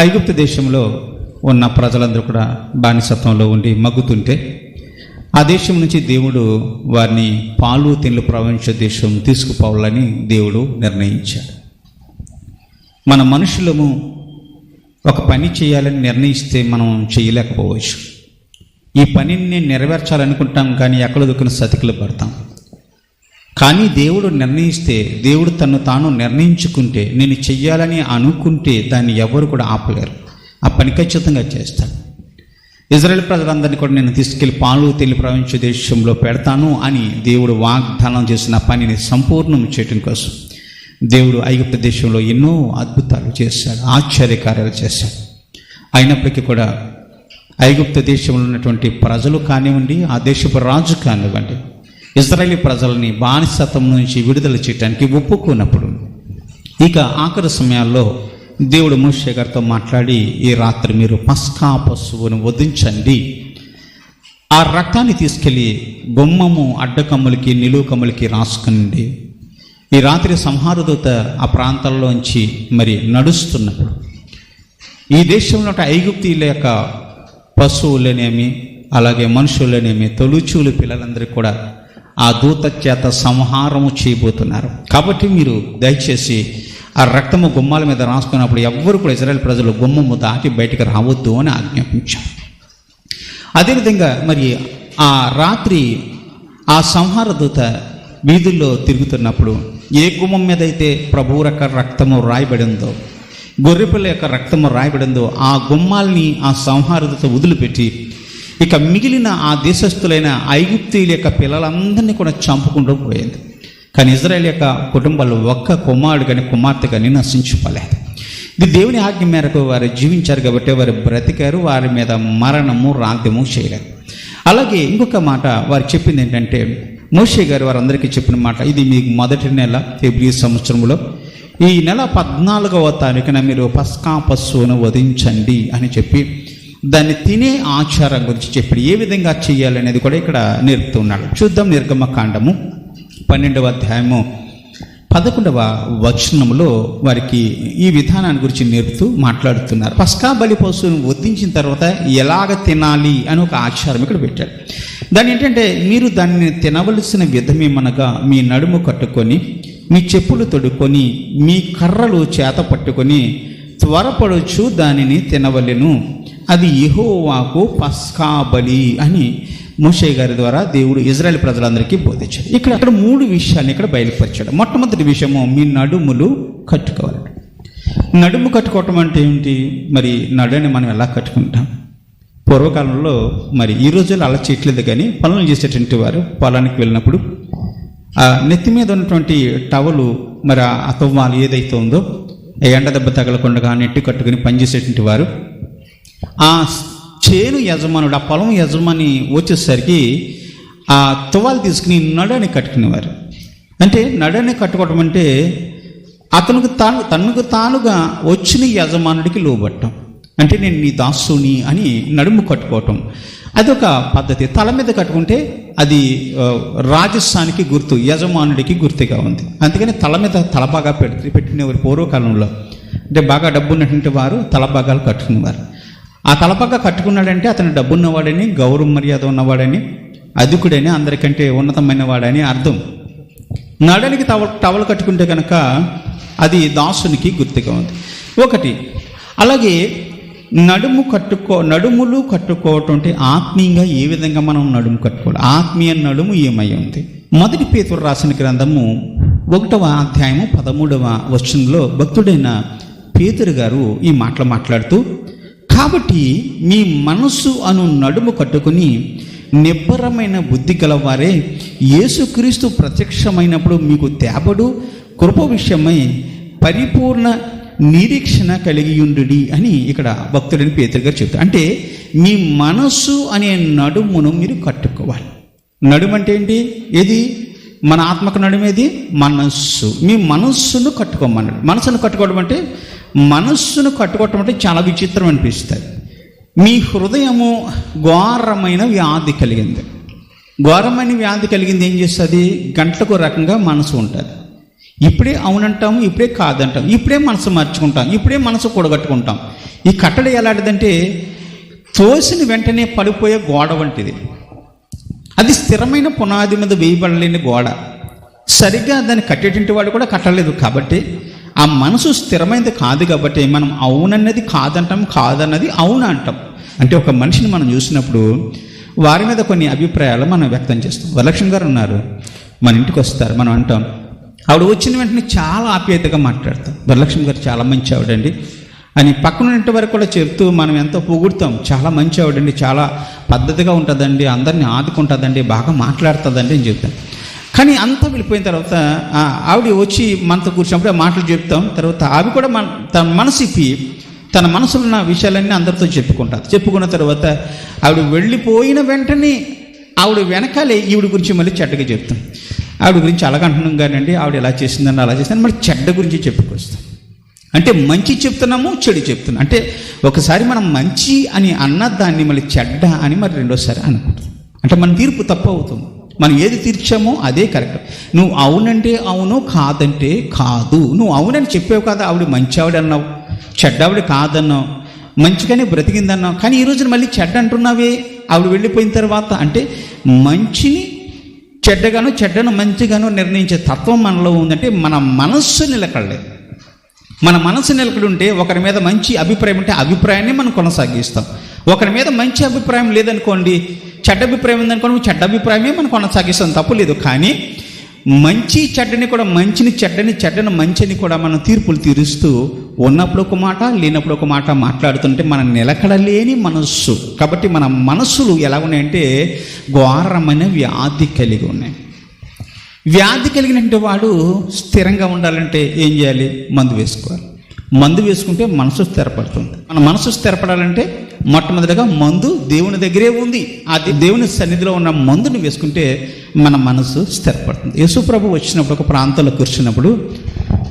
ఐగుప్తు దేశంలో ఉన్న ప్రజలందరూ కూడా బానిసత్వంలో ఉండి మగ్గుతుంటే ఆ దేశం నుంచి దేవుడు వారిని పాలు తెల్లు ప్రపంచ దేశం తీసుకుపోవాలని దేవుడు నిర్ణయించాడు. మన మనుషులము ఒక పని చేయాలని నిర్ణయిస్తే మనం చేయలేకపోవచ్చు. ఈ పనిని నేను నెరవేర్చాలనుకుంటాం కానీ ఎక్కడ దొక్కిన సతికిలు పడతాం. కానీ దేవుడు నిర్ణయిస్తే దేవుడు తను తాను నిర్ణయించుకుంటే నేను చెయ్యాలని అనుకుంటే దాన్ని ఎవరు కూడా ఆపలేరు. ఆ పని ఖచ్చితంగా చేస్తాడు ఇజ్రాయెల్ ప్రజలందరినీ కూడా నేను తీసుకెళ్ళి పాలు తెలి ప్రపంచ దేశంలో పెడతాను అని దేవుడు వాగ్దానం చేసిన పనిని సంపూర్ణం చేయటం కోసం దేవుడు ఐగుప్త దేశంలో ఎన్నో అద్భుతాలు చేశాడు ఆశ్చర్యకార్యాలు చేశాడు. అయినప్పటికీ కూడా ఐగుప్త దేశంలో ఉన్నటువంటి ప్రజలు కానివ్వండి ఆ దేశపు రాజు కానివ్వండి ఇజ్రాయేలీ ప్రజలని బానిసత్వం నుంచి విడుదల చేయడానికి ఒప్పుకున్నప్పుడు ఇక ఆఖరి సమయాల్లో దేవుడు మోషే గారితో మాట్లాడి ఈ రాత్రి మీరు పస్కా పశువును వధించండి. ఆ రక్తాన్ని తీసుకెళ్ళి బొమ్మము అడ్డకమ్ములకి నిలువకమ్ములకి రాసుకునండి. ఈ రాత్రి సంహారదూత ఆ ప్రాంతాల్లోంచి మరి నడుస్తున్నప్పుడు ఈ దేశంలో ఉన్న ఐగుప్తీల యొక్క పశువులనేమి అలాగే మనుషులనేమి తొలుచూలు పిల్లలందరికీ కూడా ఆ దూత చేత సంహారము చేయబోతున్నారు. కాబట్టి మీరు దయచేసి ఆ రక్తము గుమ్మాల మీద రాసుకున్నప్పుడు ఎవ్వరు కూడా ఇజ్రాయెల్ ప్రజలు గుమ్మము దాటి బయటకు రావద్దు అని ఆజ్ఞాపించారు. అదేవిధంగా మరి ఆ రాత్రి ఆ సంహార దూత వీధుల్లో తిరుగుతున్నప్పుడు ఏ గుమ్మం మీద అయితే ప్రభువు రక రక్తము రాయబడిందో గొర్రెపిల్ల యొక్క రక్తము రాయబడిందో ఆ గుమ్మాల్ని ఆ సంహారదత వదిలిపెట్టి ఇక మిగిలిన ఆ దేశస్థులైన ఐగుప్తీయుల యొక్క పిల్లలందరినీ కూడా చంపుకుంటూ పోయింది. కానీ ఇజ్రాయెల్ యొక్క కుటుంబాలు ఒక్క కుమారుడు కానీ కుమార్తె కానీ నశించుకోలేదు ఇది దేవుని ఆజ్ఞ మేరకు వారు జీవించారు కాబట్టి వారు బ్రతికారు వారి మీద మరణము రాజ్యము చేయలేదు. అలాగే ఇంకొక మాట వారు చెప్పింది ఏంటంటే మోషే గారు వారందరికీ చెప్పిన మాట ఇది మీకు మొదటి నెల ఫిబ్రవరి సంవత్సరంలో. ఈ నెల పద్నాలుగవ తారీఖున మీరు పస్కా పశువును వధించండి అని చెప్పి దాన్ని తినే ఆచారం గురించి చెప్పాడు. ఏ విధంగా చేయాలనేది కూడా ఇక్కడ నేర్పుతున్నాడు. చూద్దాం నిర్గమ కాండము పన్నెండవ అధ్యాయము పదకొండవ వచనంలో వారికి ఈ విధానాన్ని గురించి నేర్పుతూ మాట్లాడుతున్నారు. పస్కా బలి పశువును వద్దించిన తర్వాత ఎలాగ తినాలి అని ఒక ఆచారం ఇక్కడ పెట్టాడు. దాని ఏంటంటే మీరు దాన్ని తినవలసిన విధమేమనగా మీ నడుము కట్టుకొని మీ చెప్పులు తొడుక్కొని మీ కర్రలు చేత పట్టుకొని త్వరపడొచ్చు దానిని తినవలెను. అది యహోవాకు పస్కాబలి అని మోషే గారి ద్వారా దేవుడు ఇజ్రాయెల్ ప్రజలందరికీ బోధించాడు. ఇక్కడ అక్కడ మూడు విషయాన్ని ఇక్కడ బయలుపరిచాడు. మొట్టమొదటి విషయము మీ నడుములు కట్టుకోవాలి. నడుము కట్టుకోవటం అంటే ఏంటి మరి నడుని మనం ఎలా కట్టుకుంటాం? పూర్వకాలంలో మరి ఈ రోజుల్లో అలా చేయట్లేదు కానీ పనులు చేసేటువంటి వారు పొలానికి వెళ్ళినప్పుడు ఆ నెత్తి మీద ఉన్నటువంటి టవలు మరి ఆ తువ్వాలు ఏదైతే ఉందో ఎండ దెబ్బ తగలకుండా నెట్టి కట్టుకుని పనిచేసేటువంటి వారు ఆ చేను యజమానుడు ఆ పొలం యజమాని వచ్చేసరికి ఆ తువాలు తీసుకుని నడని కట్టుకునేవారు. అంటే నడని కట్టుకోవటం అంటే అతనికి తాను తనకు తానుగా వచ్చిన యజమానుడికి లోబట్టం అంటే నేను నీ దాసుని అని నడుము కట్టుకోవటం. అదొక పద్ధతి. తల మీద కట్టుకుంటే అది రాజస్థానికి గుర్తు యజమానుడికి గుర్తుగా ఉంది. అందుకని తల మీద తలబాగా పెట్టి పెట్టినవారు పూర్వకాలంలో. అంటే బాగా డబ్బు ఉన్నటువంటి వారు తలబాగాలు కట్టుకునేవారు. ఆ తలపక్క కట్టుకున్నాడంటే అతను డబ్బున్నవాడని గౌరవ మర్యాద ఉన్నవాడని అధికుడని అందరికంటే ఉన్నతమైన వాడని అర్థం. నడనికి టవ టవలు కట్టుకుంటే కనుక అది దాసునికి గుర్తుగా ఉంది. ఒకటి అలాగే నడుము కట్టుకో నడుములు కట్టుకోవటం అంటే ఆత్మీయంగా ఏ విధంగా మనం నడుము కట్టుకోవాలి? ఆత్మీయ నడుము ఏమై ఉంది? మొదటి పేతురు రాసిన గ్రంథము ఒకటవ అధ్యాయము పదమూడవ వచనంలో భక్తుడైన పేతురు గారు ఈ మాటలు మాట్లాడుతూ కాబట్టి మీ మనస్సు అను నడుము కట్టుకుని నిబ్బరమైన బుద్ధి గలవారే యేసుక్రీస్తు ప్రత్యక్షమైనప్పుడు మీకు తేపడు కృప విషయమై పరిపూర్ణ నిరీక్షణ కలిగి ఉండు అని ఇక్కడ భక్తుడని పేతురు గారు చెప్తారు. అంటే మీ మనస్సు అనే నడుమును మీరు కట్టుకోవాలి. నడుము అంటే ఏంటి? ఏది? మన ఆత్మకు నడుమేది? మనస్సు. మీ మనస్సును కట్టుకోమన్నాడు. మనస్సును కట్టుకోవడం అంటే మనస్సును కట్టుకోవటం అంటే చాలా విచిత్రం అనిపిస్తుంది. మీ హృదయము ఘోరమైన వ్యాధి కలిగింది. ఘోరమైన వ్యాధి కలిగింది ఏం చేస్తుంది? గంటలకు రకంగా మనసు ఉంటుంది. ఇప్పుడే అవునంటాం ఇప్పుడే కాదంటాం ఇప్పుడే మనసు మార్చుకుంటాం ఇప్పుడే మనసు కూడగట్టుకుంటాం. ఈ కట్టడి ఎలాంటిదంటే తోసిన వెంటనే పడిపోయే గోడ వంటిది. అది స్థిరమైన పునాది మీద వేయబడలేని గోడ. సరిగ్గా దాన్ని కట్టేటువంటి వాడు కూడా కట్టలేదు కాబట్టి ఆ మనసు స్థిరమైనది కాదు కాబట్టి మనం అవునన్నది కాదంటాం కాదన్నది అవును అంటాం అంటే ఒక మనిషిని మనం చూసినప్పుడు వారి మీద కొన్ని అభిప్రాయాలు మనం వ్యక్తం చేస్తాం. వరలక్ష్మి గారు ఉన్నారు మన ఇంటికి వస్తారు మనం అంటాం ఆవిడ వచ్చిన వెంటనే చాలా ఆప్యాయతగా మాట్లాడతాం. వరలక్ష్మి గారు చాలా మంచి ఆవిడండి అని పక్కన వరకు కూడా చెప్తూ మనం ఎంతో పొగుడుతాం. చాలా మంచి ఆవిడండి చాలా పద్ధతిగా ఉంటుందండి అందరిని ఆదుకుంటుందండి బాగా మాట్లాడుతుందండి అని చెప్తాం కానీ అంతా వెళ్ళిపోయిన తర్వాత ఆవిడ వచ్చి మనతో కూర్చున్నప్పుడు మాటలు చెప్తాం. తర్వాత ఆవి కూడా మన తన మనసుకి తన మనసులో ఉన్న విషయాలన్నీ అందరితో చెప్పుకుంటారు. చెప్పుకున్న తర్వాత ఆవిడ వెళ్ళిపోయిన వెంటనే ఆవిడ వెనకాలే ఈవిడ గురించి మళ్ళీ చెడ్డగా చెప్తాం. ఆవిడ గురించి అలాగంటున్నాం కానండి ఆవిడ ఎలా చేసిందని అలా చేసిందని మళ్ళీ చెడ్డ గురించి చెప్పుకొస్తాం. అంటే మంచి చెప్తున్నాము చెడు చెప్తున్నాం. అంటే ఒకసారి మనం మంచి అని అన్న దాన్ని మళ్ళీ చెడ్డ అని మరి రెండోసారి అనుకుంటాం. అంటే మన తీర్పు తప్పు అవుతుంది. మనం ఏది తీర్చామో అదే కరెక్ట్. నువ్వు అవునంటే అవును కాదంటే కాదు. నువ్వు అవునని చెప్పావు కదా ఆవిడ మంచి ఆవిడ అన్నావు చెడ్డావిడ కాదన్నావు మంచిగానే బ్రతికిందన్నావు. కానీ ఈ రోజున మళ్ళీ చెడ్డ అంటున్నావే ఆవిడ వెళ్ళిపోయిన తర్వాత అంటే మంచిని చెడ్డగాను చెడ్డను మంచిగాను నిర్ణయించే తత్వం మనలో ఉందంటే మన మనస్సు నిలకడలేదు. మన మనసు నిలకడ ఉంటే ఒకరి మీద మంచి అభిప్రాయం ఉంటే అభిప్రాయాన్ని మనం కొనసాగిస్తాం. ఒకరి మీద మంచి అభిప్రాయం లేదనుకోండి చెడ్డ అభిప్రాయం ఉందనుకోండి చెడ్డ అభిప్రాయమే మనం కొనసాగిస్తాం తప్పు లేదు. కానీ మంచి చెడ్డని కూడా మంచిని చెడ్డని చెడ్డని మంచిని కూడా మనం తీర్పులు తీరుస్తూ ఉన్నప్పుడు ఒక మాట లేనప్పుడు ఒక మాట మాట్లాడుతుంటే మన నిలకడలేని మనస్సు. కాబట్టి మన మనస్సులు ఎలా ఉన్నాయంటే ఘోరమైన వ్యాధి కలిగి ఉన్నాయి. వ్యాధి కలిగినటువంటి వాడు స్థిరంగా ఉండాలంటే ఏం చేయాలి? మందు వేసుకోవాలి. మందు వేసుకుంటే మనసు స్థిరపడుతుంది. మన మనసు స్థిరపడాలంటే మొట్టమొదటిగా మందు దేవుని దగ్గరే ఉంది. అది దేవుని సన్నిధిలో ఉన్న మందుని వేసుకుంటే మన మనసు స్థిరపడుతుంది. యేసుప్రభు వచ్చినప్పుడు ఒక ప్రాంతంలో కూర్చున్నప్పుడు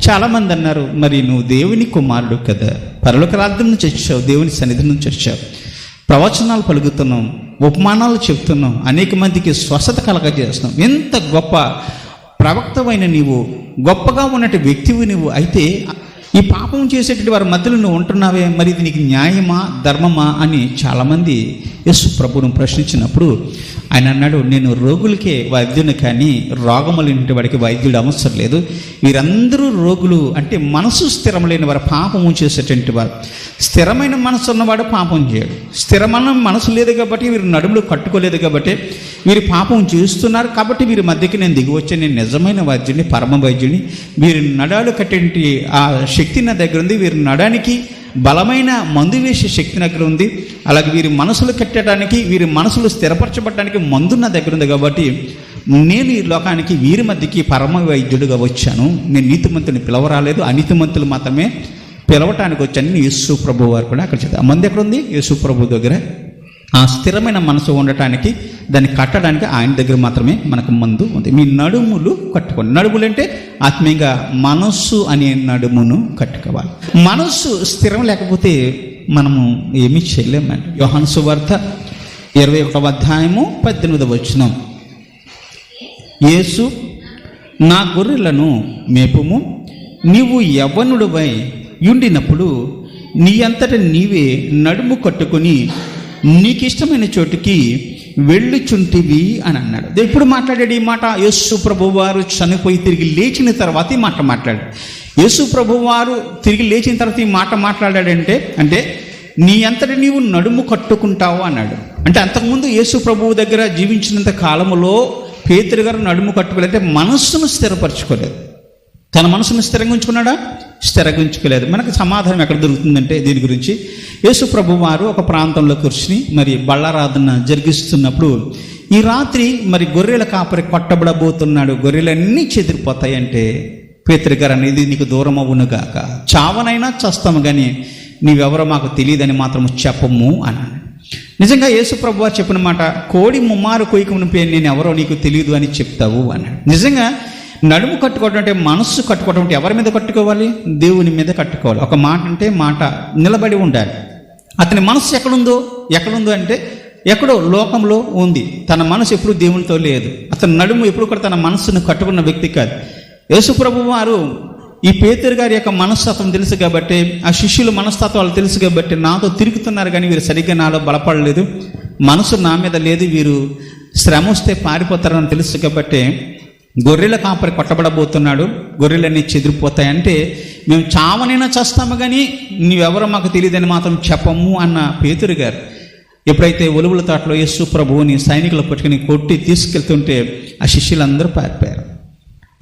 చాలామంది అన్నారు మరి నువ్వు దేవుని కుమారుడు కదా. పరలోక రాజ్యం నుంచి వచ్చావు దేవుని సన్నిధి నుంచి వచ్చావు. ప్రవచనాలు పలుకుతున్నాం ఉపమానాలు చెప్తున్నాం అనేక మందికి స్వస్థత కలగజేస్తున్నాం ఎంత గొప్ప ప్రవక్తమైన నీవు గొప్పగా ఉన్నట్టు వ్యక్తివి నువ్వు అయితే ఈ పాపం చేసేటువంటి వారి మధ్యలో నువ్వు ఉంటున్నావే మరి ఇది నీకు న్యాయమా ధర్మమా అని చాలామంది యస్సు ప్రభువును ప్రశ్నించినప్పుడు ఆయన అన్నాడు నేను రోగులకే వైద్యుని కానీ రోగములు వాడికి వైద్యుడు అవసరం లేదు. వీరందరూ రోగులు అంటే మనసు స్థిరం లేని వారు పాపము చేసేటువంటి వారు. స్థిరమైన మనసు ఉన్నవాడు పాపం చేయడు. స్థిరమైన మనసు లేదు కాబట్టి వీరు నడుములు కట్టుకోలేదు కాబట్టి వీరు పాపం చేస్తున్నారు కాబట్టి వీరి మధ్యకి నేను దిగి వచ్చే నేను నిజమైన వైద్యుని పరమ వైద్యుని వీరి నడాలు కట్టేటి ఆ శక్తి నా దగ్గర ఉంది. వీరి నడానికి బలమైన మందు వేసే శక్తి దగ్గర ఉంది. అలాగే వీరి మనసులు కట్టడానికి వీరి మనసులు స్థిరపరచబడటానికి మందు నా దగ్గర ఉంది కాబట్టి నేను ఈ లోకానికి వీరి మధ్యకి పరమ వైద్యుడిగా వచ్చాను. నేను నీతిమంతుని పిలవరాలేదు. అనీతిమంతులు మాత్రమే పిలవటానికి వచ్చాను. యేసు ప్రభు వారు కూడా అక్కడ చెప్తాను మంది ఎక్కడ ఉంది? యేసు ప్రభు దగ్గర. ఆ స్థిరమైన మనసు ఉండటానికి దాన్ని కట్టడానికి ఆయన దగ్గర మాత్రమే మనకు మందు ఉంది. మీ నడుములు కట్టుకోండి నడుములు అంటే ఆత్మీయంగా మనస్సు అనే నడుమును కట్టుకోవాలి. మనస్సు స్థిరం లేకపోతే మనము ఏమీ చేయలేమండి యోహన్సు వార్త ఇరవై ఒకటవ అధ్యాయము పద్దెనిమిదవ వచ్చినాం యేసు నా గొర్రెలను మేపుము. నీవు యవ్వనుడువై ఉండినప్పుడు నీ అంతట నీవే నడుము కట్టుకొని నీకు ఇష్టమైన చోటుకి వెళ్ళుచుంటివి అని అన్నాడు. ఎప్పుడు మాట్లాడాడు ఈ మాట. యేసు ప్రభు వారు చనిపోయి తిరిగి లేచిన తర్వాత ఈ మాట మాట్లాడాడు. యేసు ప్రభు వారు తిరిగి లేచిన తర్వాత ఈ మాట మాట్లాడాడంటే అంటే నీ అంతటి నీవు నడుము కట్టుకుంటావు అన్నాడు. అంటే అంతకుముందు యేసు ప్రభువు దగ్గర జీవించినంత కాలములో పేతురు గారు నడుము కట్టుకోలేదు అంటే మనస్సును స్థిరపరచుకోలేదు. తన మనసును స్థిరంగా ఉంచుకున్నాడా? స్థిరగించుకోలేదు. మనకు సమాధానం ఎక్కడ దొరుకుతుందంటే దీని గురించి. యేసు ప్రభు వారు ఒక ప్రాంతంలో కూర్చుని మరి బళ్ళారాధన జరిగిస్తున్నప్పుడు ఈ రాత్రి మరి గొర్రెల కాపరి కొట్టబడబోతున్నాడు. గొర్రెలన్నీ చెదిరిపోతాయంటే పేతురు గారు అనేది నీకు దూరం అవునుగాక చావనైనా చస్తాము కానీ నీవెవరో మాకు తెలియదని మాత్రం చెప్పము అన్నాడు. నిజంగా యేసుప్రభు వారు చెప్పిన మాట కోడి ముమ్మారు కొయ్యకుని నేను ఎవరో నీకు తెలియదు అని చెప్తావు అన్నాడు. నిజంగా నడుము కట్టుకోవడం అంటే మనస్సు కట్టుకోవడం అంటే ఎవరి మీద కట్టుకోవాలి? దేవుని మీద కట్టుకోవాలి. ఒక మాట అంటే మాట నిలబడి ఉండాలి. అతని మనస్సు ఎక్కడుందో? ఎక్కడుందో అంటే ఎక్కడో లోకంలో ఉంది. తన మనసు ఎప్పుడు దేవునితో లేదు. అతని నడుము ఎప్పుడు కూడా తన మనస్సును కట్టుకున్న వ్యక్తి కాదు. యేసుప్రభు వారు ఈ పేతురు గారి యొక్క మనస్తత్వం తెలుసు కాబట్టి ఆ శిష్యుల మనస్తత్వాలు తెలుసు కాబట్టి నాతో తిరుగుతున్నారు కానీ వీరు సరిగ్గా నాలో బలపడలేదు. మనసు నా మీద లేదు వీరు శ్రమ వస్తే పారిపోతారని తెలుసు కాబట్టి గొర్రెల కాపరి కొట్టబడబోతున్నాడు. గొర్రెలన్నీ చెదిరిపోతాయంటే మేము చావనైనా చేస్తాము కానీ నీవెవరో మాకు తెలియదని మాత్రం చెప్పము అన్న పేతురు గారు. ఎప్పుడైతే ఒలువుల తాటలో యేసు ప్రభువుని సైనికులు పట్టుకుని కొట్టి తీసుకెళ్తుంటే ఆ శిష్యులందరూ పారిపోయారు.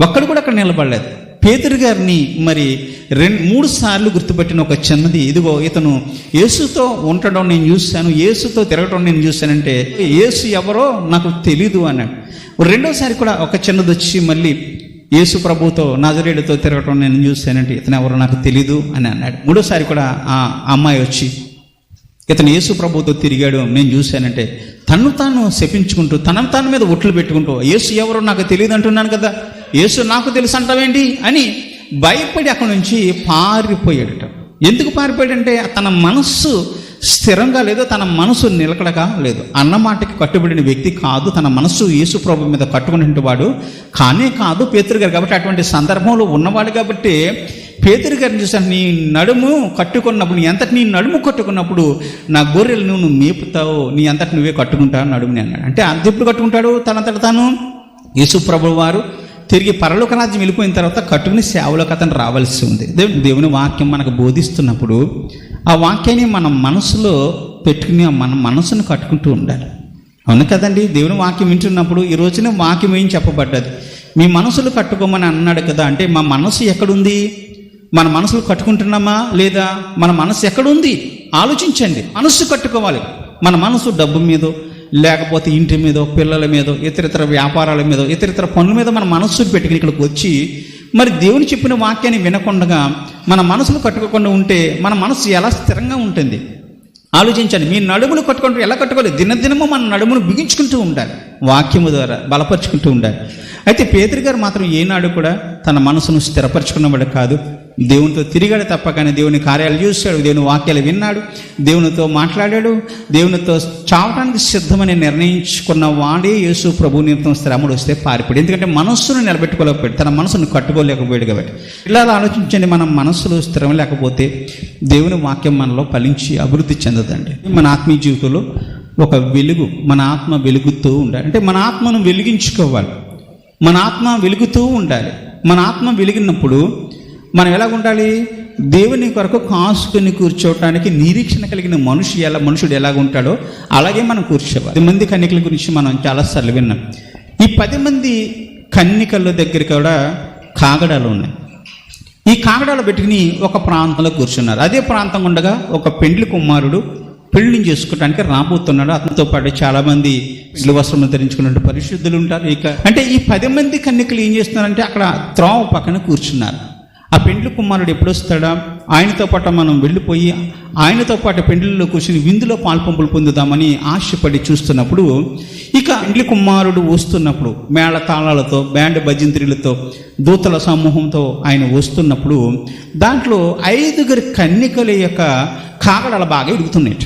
ఒక్కడు కూడా అక్కడ నిలబడలేదు. పేతురు గారిని మరి రెండు మూడు సార్లు గుర్తుపెట్టిన ఒక చిన్నది. ఇదిగో ఇతను యేసుతో ఉండడం నేను చూశాను యేసుతో తిరగడం నేను చూశానంటే యేసు ఎవరో నాకు తెలీదు అన్నాడు. రెండోసారి కూడా ఒక చిన్నది వచ్చి మళ్ళీ యేసు ప్రభుతో నజరేడుతో తిరగటం నేను చూశానంటే ఇతను ఎవరో నాకు తెలీదు అని అన్నాడు. మూడోసారి కూడా ఆ అమ్మాయి వచ్చి ఇతను యేసు ప్రభుతో తిరిగాడు నేను చూశానంటే తను తాను శపించుకుంటూ తన తన మీద ఒట్లు పెట్టుకుంటూ యేసు ఎవరో నాకు తెలియదు అంటున్నాను కదా. యేసు నాకు తెలుసు అంటావేంటి అని భయపడి అక్కడి నుంచి పారిపోయాడట. ఎందుకు పారిపోయాడంటే తన మనస్సు స్థిరంగా లేదు తన మనసు నిలకడగా లేదు. అన్నమాటకి కట్టుబడిన వ్యక్తి కాదు తన మనస్సు యేసు ప్రభు మీద కట్టుకుని వాడు కానే కాదు పేతురు గారు కాబట్టి అటువంటి సందర్భంలో ఉన్నవాడు కాబట్టి పేతురు గారిని చూసాను నీ నడుము కట్టుకున్నప్పుడు నీ అంతటి నీ నడుము కట్టుకున్నప్పుడు నా గొర్రెలు నువ్వు మేపుతావు నీ అంతటి నువ్వే కట్టుకుంటావు నడుముని అన్నాడు. అంటే అంత ఎప్పుడు కట్టుకుంటాడు తనంతట తాను? యేసు ప్రభు వారు తిరిగి పరలోక రాజ్యం వెళ్ళిపోయిన తర్వాత కట్టుకుని సేవలోకి అతను రావాల్సి ఉంది. దేవు- దేవుని వాక్యం మనకు బోధిస్తున్నప్పుడు ఆ వాక్యాన్ని మన మనసులో పెట్టుకుని మన మనసును కట్టుకుంటూ ఉండాలి. అవును కదండి? దేవుని వాక్యం వింటున్నప్పుడు ఈ రోజున వాక్యం ఏం చెప్పబడ్డది? మీ మనసులు కట్టుకోమని అన్నాడు కదా అంటే మా మనసు ఎక్కడుంది? మన మనసులు కట్టుకుంటున్నామా లేదా? మన మనసు ఎక్కడుంది? ఆలోచించండి. మనస్సు కట్టుకోవాలి. మన మనసు డబ్బు మీదో లేకపోతే ఇంటి మీదో పిల్లల మీదో ఇతరితర వ్యాపారాల మీద ఇతరితర పనుల మీద మన మనస్సు పెట్టుకుని ఇక్కడికి వచ్చి మరి దేవుని చెప్పిన వాక్యాన్ని వినకుండా మన మనసులు కట్టుకోకుండా ఉంటే మన మనసు ఎలా స్థిరంగా ఉంటుంది? ఆలోచించండి మీ నడుమును కట్టుకుంటూ ఎలా కట్టుకోవాలి? దినదినము మన నడుమును బిగించుకుంటూ ఉండాలి వాక్యము ద్వారా బలపరుచుకుంటూ ఉండాలి. అయితే పేదరి గారు మాత్రం ఏనాడు కూడా తన మనసును స్థిరపరచుకున్నవాడు కాదు. దేవునితో తిరిగాడు తప్ప కానీ దేవుని కార్యాలు చూశాడు దేవుని వాక్యాలు విన్నాడు దేవునితో మాట్లాడాడు దేవునితో చావటానికి సిద్ధమని నిర్ణయించుకున్న వాడే యేసు ప్రభు నిమిత్తం శ్రమడు వస్తే పారిపోయాడు. ఎందుకంటే మనస్సును నిలబెట్టుకోలేకపోయాడు తన మనసును కట్టుకోలేకపోయాడు కాబట్టి. ఇలా ఆలోచించండి మన మనస్సులో స్థిరం లేకపోతే దేవుని వాక్యం మనలో ఫలించి అభివృద్ధి చెందదండి. మన ఆత్మీయ జీవితంలో ఒక వెలుగు మన ఆత్మ వెలుగుతూ ఉండాలి. అంటే మన ఆత్మను వెలిగించుకోవాలి. మన ఆత్మ వెలుగుతూ ఉండాలి. మన ఆత్మ వెలిగినప్పుడు మనం ఎలా ఉండాలి దేవుని కొరకు కాసుకుని కూర్చోవటానికి నిరీక్షణ కలిగిన మనుషు ఎలా మనుషుడు ఎలాగ ఉంటాడో అలాగే మనం కూర్చోవాలి. పది మంది కన్నికల గురించి మనం చాలాసార్లు విన్నాం. ఈ పది మంది కన్నికల దగ్గర కూడా కాగడాలు ఉన్నాయి. ఈ కాగడాలు పెట్టుకుని ఒక ప్రాంతంలో కూర్చున్నారు. అదే ప్రాంతం ఉండగా ఒక పెండ్లి కుమారుడు పెళ్ళి చేసుకోవడానికి రాబోతున్నాడు. అతనితో పాటు చాలా మంది ఇల్లు వస్త్రములు ధరించుకున్నట్టు పరిశుద్ధులు ఉంటారు. ఇక అంటే ఈ పది మంది కన్యకలు ఏం చేస్తున్నారంటే అక్కడ త్రోవ పక్కన కూర్చున్నారు. ఆ పెండ్లి కుమారుడు ఎప్పుడొస్తాడా? ఆయనతో పాటు మనం వెళ్ళిపోయి ఆయనతో పాటు పెండ్లిలో కూర్చుని విందులో పాల్పంపులు పొందుదామని ఆశపడి చూస్తున్నప్పుడు ఇక పెండ్లి కుమారుడు వస్తున్నప్పుడు మేళ తాళాలతో బ్యాండ్ భజంత్రిలతో దూతల సమూహంతో ఆయన వస్తున్నప్పుడు దాంట్లో ఐదుగురి కన్నికల యొక్క కాగడాలు బాగా ఎదుగుతున్నాయి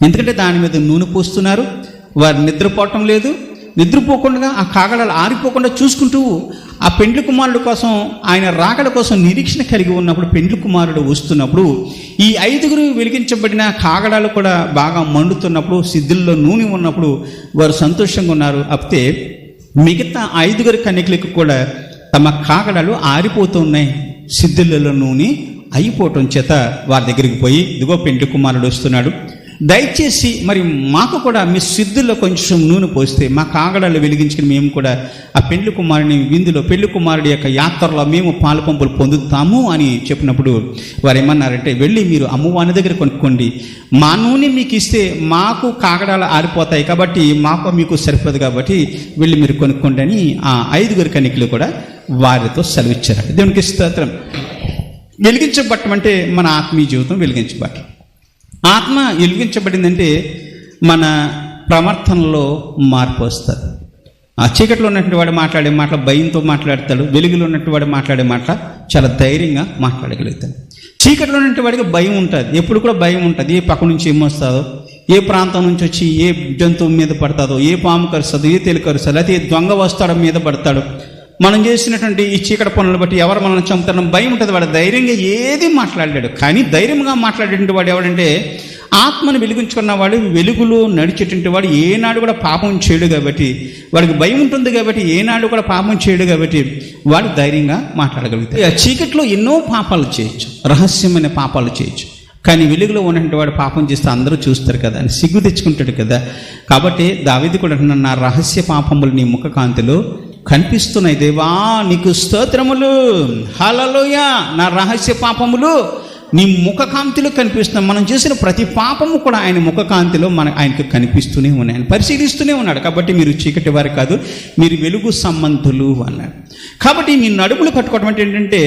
ఎందుకంటే దాని మీద నూనె పోస్తున్నారు వారు నిద్రపోవటం లేదు. నిద్రపోకుండా ఆ కాగడాలు ఆరిపోకుండా చూసుకుంటూ ఆ పెండ్లి కుమారుడు కోసం ఆయన రాకడ కోసం నిరీక్షణ కలిగి ఉన్నప్పుడు పెండ్లి కుమారుడు వస్తున్నప్పుడు ఈ ఐదుగురు వెలిగించబడిన కాగడాలు కూడా బాగా మండుతున్నప్పుడు సిద్ధుల్లో నూనె ఉన్నప్పుడు వారు సంతోషంగా ఉన్నారు. అప్తే మిగతా ఐదుగురు కన్యకులకు కూడా తమ కాగడాలు ఆరిపోతున్నాయి సిద్ధులలో నూనె అయిపోవటం చేత వారి దగ్గరికి పోయి ఇదిగో పెండ్లి కుమారుడు వస్తున్నాడు. దయచేసి మరి మాకు కూడా మీ సిద్ధుల్లో కొంచెం నూనె పోస్తే మా కాగడాలు వెలిగించుకుని మేము కూడా ఆ పెండ్లి కుమారుని విందులో పెళ్ళి కుమారుడి యొక్క యాత్రలో మేము పాలు పంపులు పొందుతాము అని చెప్పినప్పుడు వారు ఏమన్నారంటే వెళ్ళి మీరు అమ్మవారి దగ్గర కొనుక్కోండి. మా నూనె మీకు ఇస్తే మాకు కాగడాలు ఆరిపోతాయి కాబట్టి మాకు మీకు సరిపోదు కాబట్టి వెళ్ళి మీరు కొనుక్కోండి అని ఆ ఐదుగురు కనికలు కూడా వారితో సెలవిచ్చారు దేవునికి స్తోత్రం. వెలిగించబట్టం అంటే మన ఆత్మీయ జీవితం వెలిగించబట్టం. ఆత్మ వెలిగించబడిందంటే మన ప్రవర్తనలో మార్పు వస్తుంది. ఆ చీకట్లో ఉన్నటువంటి వాడు మాట్లాడే మాటలు భయంతో మాట్లాడతాడు వెలుగులో ఉన్నటువంటి వాడు మాట్లాడే మాట చాలా ధైర్యంగా మాట్లాడగలుగుతాడు. చీకట్లో ఉన్నటువంటి వాడికి భయం ఉంటుంది. ఎప్పుడు కూడా భయం ఉంటుంది. ఏ పక్క నుంచి ఏమొస్తుందో ఏ ప్రాంతం నుంచి వచ్చి ఏ జంతువు మీద పడతాదో ఏ పాము కరుస్తుందో ఏ తేలి కరుస్తుందో లేకపోతే ఏ దొంగ వస్తాడో మీద పడతాడు. మనం చేసినటువంటి ఈ చీకటి పనులను బట్టి ఎవరు మనల్ని చంపుతారని భయం ఉంటుంది. వాడు ధైర్యంగా ఏది మాట్లాడాడు కానీ ధైర్యంగా మాట్లాడేటువంటి వాడు ఎవడంటే ఆత్మను వెలిగించుకున్న వాడు వెలుగులో నడిచేటువంటి వాడు ఏనాడు కూడా పాపం చేయడు కాబట్టి వాడికి భయం ఉంటుంది కాబట్టి ఏనాడు కూడా పాపం చేయడు కాబట్టి వాడు ధైర్యంగా మాట్లాడగలుగుతాడు. ఆ చీకట్లో ఎన్నో పాపాలు చేయొచ్చు. రహస్యమైన పాపాలు చేయొచ్చు. కానీ వెలుగులో ఉన్నటువంటి వాడు పాపం చేస్తే అందరూ చూస్తారు కదా అని సిగ్గు తెచ్చుకుంటాడు కదా. కాబట్టి దావిది కూడా నా రహస్య పాపములు నీ ముఖ కాంతిలో కనిపిస్తున్నాయి దేవా నీకు స్తోత్రములు. హలలోయ నా రహస్య పాపములు. నీ ముఖకాంతిలో కనిపిస్తున్నాం కనిపిస్తున్నాయి మనం చేసిన ప్రతి పాపము కూడా ఆయన ముఖకాంతిలో మన ఆయనకు కనిపిస్తూనే ఉన్నాయి. ఆయన పరిశీలిస్తూనే ఉన్నాడు. కాబట్టి మీరు చీకటి వారు కాదు మీరు వెలుగు సంబంధులు అన్నాడు కాబట్టి మీ నడుములు కట్టుకోవటం అంటే ఏంటంటే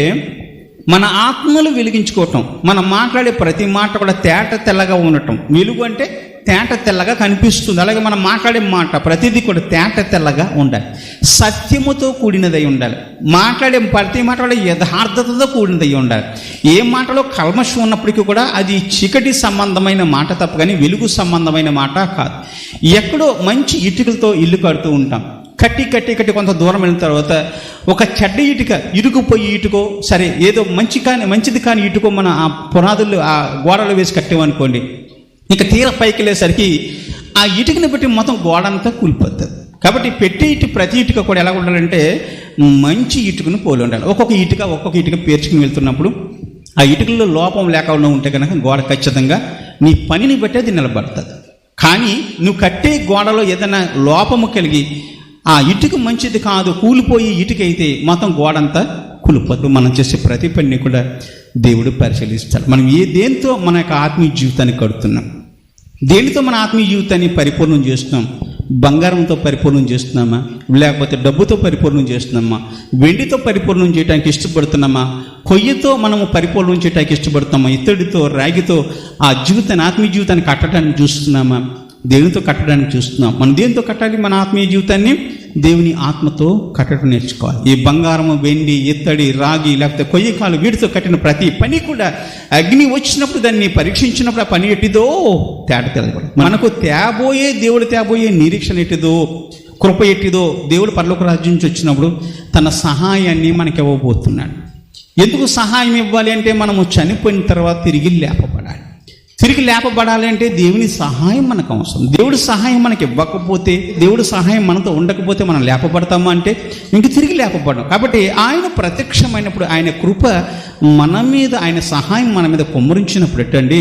మన ఆత్మలు వెలిగించుకోవటం మనం మాట్లాడే ప్రతి మాట కూడా తేట తెల్లగా ఉండటం. వెలుగు అంటే తేట తెల్లగా కనిపిస్తుంది. అలాగే మనం మాట్లాడే మాట ప్రతిదీ కూడా తేట తెల్లగా ఉండాలి. సత్యముతో కూడినదై ఉండాలి. మాట్లాడే ప్రతి మాట కూడా యథార్థతతో కూడినదై ఉండాలి. ఏ మాటలో కల్మషం ఉన్నప్పటికీ కూడా అది చీకటి సంబంధమైన మాట తప్ప కానీ వెలుగు సంబంధమైన మాట కాదు. ఎక్కడో మంచి ఇటుకలతో ఇల్లు కడుతూ ఉంటాం. కట్టి కట్టి కట్టి కొంత దూరం వెళ్ళిన తర్వాత ఒక చెడ్డ ఇటుక ఇరుకుపోయి ఇటుకో సరే ఏదో మంచి కానీ మంచిది కాని ఇటుకో మన ఆ పునాదులు ఆ గోడలు వేసి కట్టామనుకోండి ఇక తీర పైకి వెళ్ళేసరికి ఆ ఇటుకని బట్టి మొత్తం గోడ అంతా కూలిపోతుంది కాబట్టి పెట్టే ఇటు ప్రతి ఇటుక కూడా ఎలా ఉండాలంటే మంచి ఇటుకను పోలి ఉండాలి. ఒక్కొక్క ఇటుక ఒక్కొక్క ఇటుక పేర్చుకుని వెళ్తున్నప్పుడు ఆ ఇటుకల్లో లోపం లేకుండా ఉంటే కనుక గోడ ఖచ్చితంగా నీ పనిని బట్టి అది నిలబడుతుంది. కానీ నువ్వు కట్టే గోడలో ఏదైనా లోపము కలిగి ఆ ఇటుక మంచిది కాదు కూలిపోయి ఇటుక అయితే మొత్తం గోడంతా కూలిపోదు. మనం చేసే ప్రతి పనిని కూడా దేవుడు పరిశీలిస్తాడు. మనం ఏ దేంతో మన యొక్క ఆత్మీయ జీవితాన్ని కడుతున్నాం దేనితో మన ఆత్మీయ జీవితాన్ని పరిపూర్ణం చేస్తున్నాం? బంగారంతో పరిపూర్ణం చేస్తున్నామా? లేకపోతే డబ్బుతో పరిపూర్ణం చేస్తున్నామా? వెండితో పరిపూర్ణం చేయడానికి ఇష్టపడుతున్నామా? కొయ్యతో మనము పరిపూర్ణం చేయడానికి ఇష్టపడుతున్నామా? ఇత్తడితో రాగితో ఆ జీవితాన్ని ఆత్మీయ జీవితాన్ని కట్టడానికి చూస్తున్నామా? దేవునితో కట్టడానికి చూస్తున్నాం. మనం దేనితో కట్టాలి? మన ఆత్మీయ జీవితాన్ని దేవుని ఆత్మతో కట్టడం నేర్చుకోవాలి. ఈ బంగారము వెండి ఇత్తడి రాగి లేకపోతే కొయ్యకాలు వీటితో కట్టిన ప్రతి పని కూడా అగ్ని వచ్చినప్పుడు దాన్ని పరీక్షించినప్పుడు ఆ పని ఎట్టిదో తేట తెలగదు మనకు తేబోయే దేవుడు తేబోయే నిరీక్షణ ఎట్టిదో కృప ఎట్టిదో దేవుడు పర్లోక రాజ్యం నుంచి వచ్చినప్పుడు తన సహాయాన్ని మనకి ఇవ్వబోతున్నాడు ఎందుకు సహాయం ఇవ్వాలి అంటే మనము చనిపోయిన తర్వాత తిరిగి లేపబడాలి. తిరిగి లేపబడాలి అంటే దేవుని సహాయం మనకు అవసరం. దేవుడి సహాయం మనకి ఇవ్వకపోతే దేవుడి సహాయం మనతో ఉండకపోతే మనం లేపబడతామా అంటే ఇంక తిరిగి లేపబడం కాబట్టి ఆయన ప్రత్యక్షమైనప్పుడు ఆయన కృప మన మీద ఆయన సహాయం మన మీద కుమ్మరించినప్పుడు ఎట్టండి